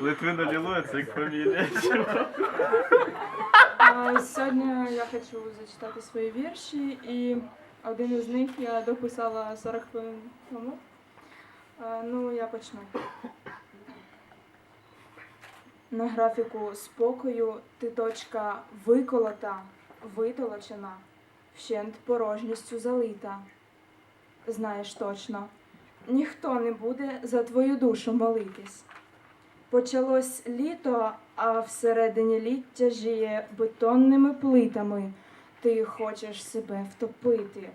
Литвин Алілуя, це як фамілія. Сьогодні я хочу зачитати свої вірші, і один із них я дописала 40 хвилин тому. Ну, я почну. На графіку спокою ти точка виколота, витолочена, вщент порожністю залита. Знаєш точно, ніхто не буде за твою душу молитись. Почалось літо, а всередині ліття жиє бетонними плитами. Ти хочеш себе втопити,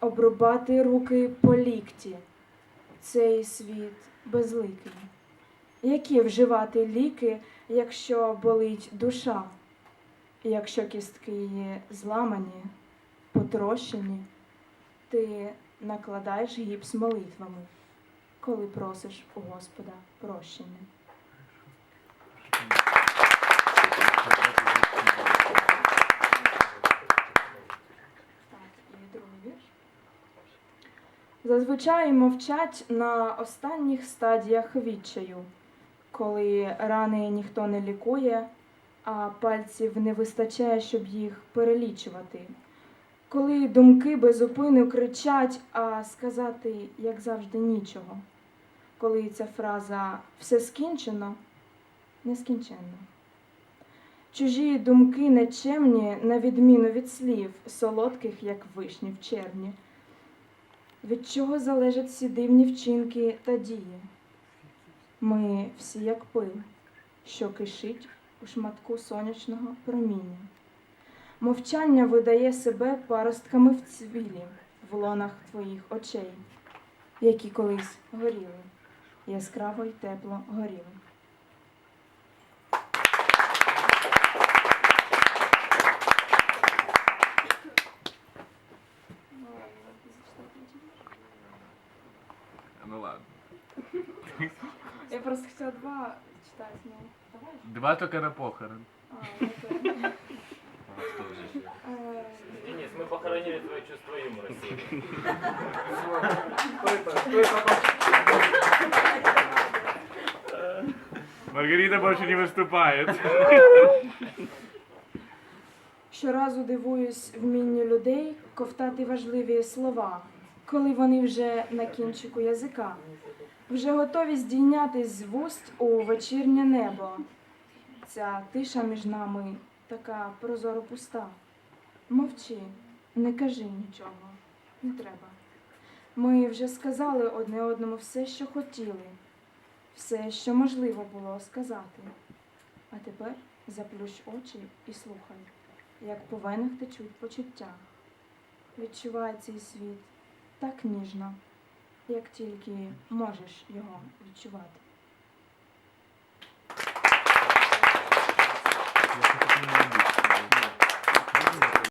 обрубати руки по лікті. Цей світ безликий. Які вживати ліки, якщо болить душа? Якщо кістки є зламані, потрощені, ти накладаєш гіпс молитвами, коли просиш у Господа прощення. Так, і другий вірш. Зазвичай мовчать на останніх стадіях відчаю, коли рани ніхто не лікує, а пальців не вистачає, щоб їх перелічувати. Коли думки без упину кричать, а сказати, як завжди, нічого. Коли ця фраза все скінчено, нескінченно. Чужі думки нечемні, на відміну від слів, солодких, як вишні в червні. Від чого залежать всі дивні вчинки та дії? Ми всі як пил, що кишить у шматку сонячного проміння. Мовчання видає себе паростками в цвілі, в лонах твоїх очей, які колись горіли, яскраво й тепло горіли. Ну ладно. Я просто хотела два читать, но давай. Два тільки на похорон. А, это... Э, Денис, мы похоронили твое чувство юмора сегодня. Маргарита більше не виступає. Щоразу дивуюсь вмінню людей ковтати важливі слова, коли вони вже на кінчику язика, вже готові здійнятись з вуст у вечірнє небо. Ця тиша між нами така прозоро пуста. Мовчи, не кажи нічого, не треба. Ми вже сказали одне одному все, що хотіли, все, що можливо було сказати. А тепер заплющ очі і слухай як по венах течуть почуття. Відчувай цей світ так ніжно, як тільки можеш його відчувати.